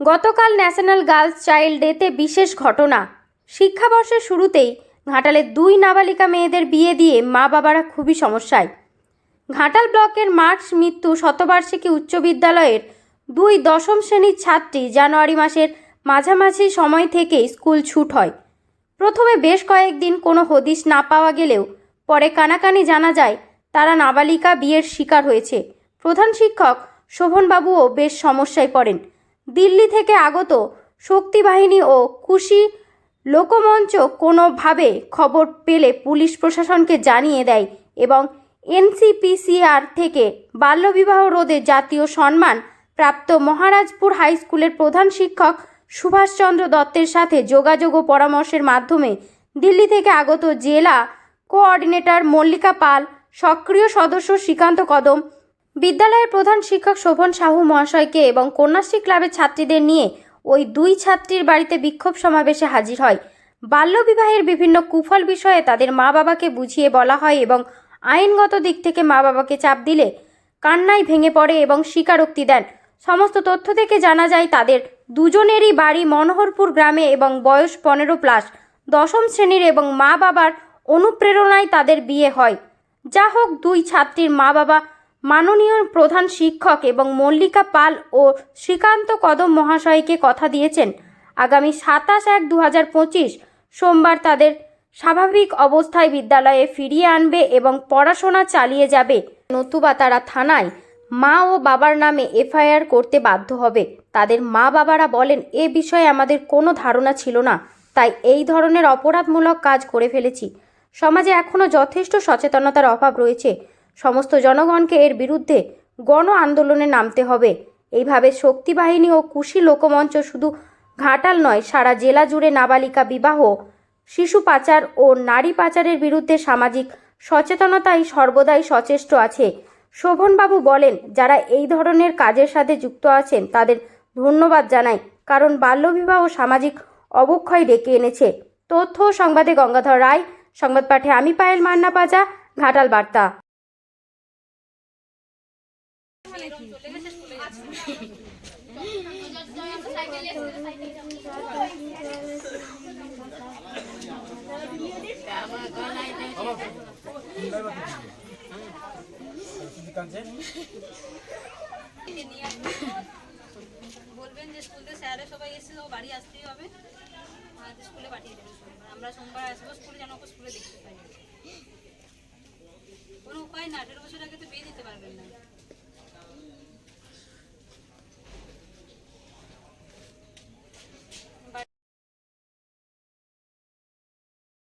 গতকাল national girls child ডেতে বিশেষ ঘটনা। শিক্ষাবর্ষের শুরুতেই ঘাটালের দুই নাবালিকা মেয়েদের বিয়ে দিয়ে মা বাবারা খুবই সমস্যায়। ঘাটাল ব্লকের মার্কস মৃত্যু শতবার্ষিকী উচ্চ বিদ্যালয়ের দুই দশম শ্রেণির ছাত্রী জানুয়ারি মাসের মাঝামাঝি সময় থেকে স্কুল ছুট হয়। প্রথমে বেশ কয়েকদিন কোনো হদিশ না পাওয়া গেলেও পরে কানাকানি জানা যায়, তারা নাবালিকা বিয়ের শিকার হয়েছে। প্রধান শিক্ষক শোভনবাবুও বেশ সমস্যায় পড়েন। দিল্লি থেকে আগত শক্তি বাহিনী ও খুশি লোকমঞ্চ কোনোভাবে খবর পেলে পুলিশ প্রশাসনকে জানিয়ে দেয় এবং এনসিপিসিআর থেকে বাল্যবিবাহ রোধে জাতীয় সম্মান প্রাপ্ত মহারাজপুর হাই স্কুলের প্রধান শিক্ষক সুভাষচন্দ্র দত্তের সাথে যোগাযোগ ও পরামর্শের মাধ্যমে দিল্লি থেকে আগত জেলা কোঅর্ডিনেটর মল্লিকা পাল, সক্রিয় সদস্য শ্রীকান্ত কদম বিদ্যালয়ের প্রধান শিক্ষক শোভন সাহু মহাশয়কে এবং কন্যাশ্রী ক্লাবের ছাত্রীদের নিয়ে ওই দুই ছাত্রীর বাড়িতে বিক্ষোভ সমাবেশে হাজির হয়। বাল্যবিবাহের বিভিন্ন কুফল বিষয়ে তাদের মা বাবাকে বুঝিয়ে বলা হয় এবং আইনগত দিক থেকে মা বাবাকে চাপ দিলে কান্নায় ভেঙে পড়ে এবং স্বীকারোক্তি দেন। সমস্ত তথ্য থেকে জানা যায়, তাদের দুজনেরই বাড়ি মনোহরপুর গ্রামে এবং বয়স পনেরো প্লাস। দশম শ্রেণির এবং মা বাবার অনুপ্রেরণায় তাদের বিয়ে হয়। যা হোক দুই ছাত্রীর মা বাবা মাননীয় প্রধান শিক্ষক এবং মল্লিকা পাল ও শ্রীকান্ত কদম মহাশয়কে কথা দিয়েছেন। আগামী সাতাশ এক দু হাজার পঁচিশ সোমবার তাদের স্বাভাবিক অবস্থায় বিদ্যালয়ে ফিরিয়ে আনবে এবং পড়াশোনা চালিয়ে যাবে। নতুবা তারা থানায় মা ও বাবার নামে এফআইআর করতে বাধ্য হবে। তাদের মা বাবারা বলেন, এ বিষয়ে আমাদের কোনো ধারণা ছিল না, তাই এই ধরনের অপরাধমূলক কাজ করে ফেলেছি। সমাজে এখনও যথেষ্ট সচেতনতার অভাব রয়েছে। সমস্ত জনগণকে এর বিরুদ্ধে গণ আন্দোলনে নামতে হবে। এইভাবে শক্তি বাহিনী ও কুশি লোকমঞ্চ শুধু ঘাটাল নয়, সারা জেলা জুড়ে নাবালিকা বিবাহ, শিশু পাচার ও নারী পাচারের বিরুদ্ধে সামাজিক সচেতনতাই সর্বদাই সচেষ্ট আছে। শোভনবাবু বলেন, যারা এই ধরনের কাজের সাথে যুক্ত আছেন, তাদের ধন্যবাদ জানাই, কারণ বাল্যবিবাহ সামাজিক অবক্ষয় ডেকে এনেছে। তথ্য সংবাদে গঙ্গাধর রায় সংবাদ পাঠে আমি পায়েল মান্না পাজা, ঘাটাল বার্তা। বলবেন যে স্কুল থেকে স্যারে সবাই এসেছিল ও বাড়ি আসতেই হবে। আর স্কুলে পাঠিয়ে দেবে সোমবার আমরা সোমবার আসব স্কুলে, যেন ওকে স্কুলে দেখতে পাই। কোনো উপায় না, আঠেরো বছর আগে তো বিয়ে দিতে পারবেন না।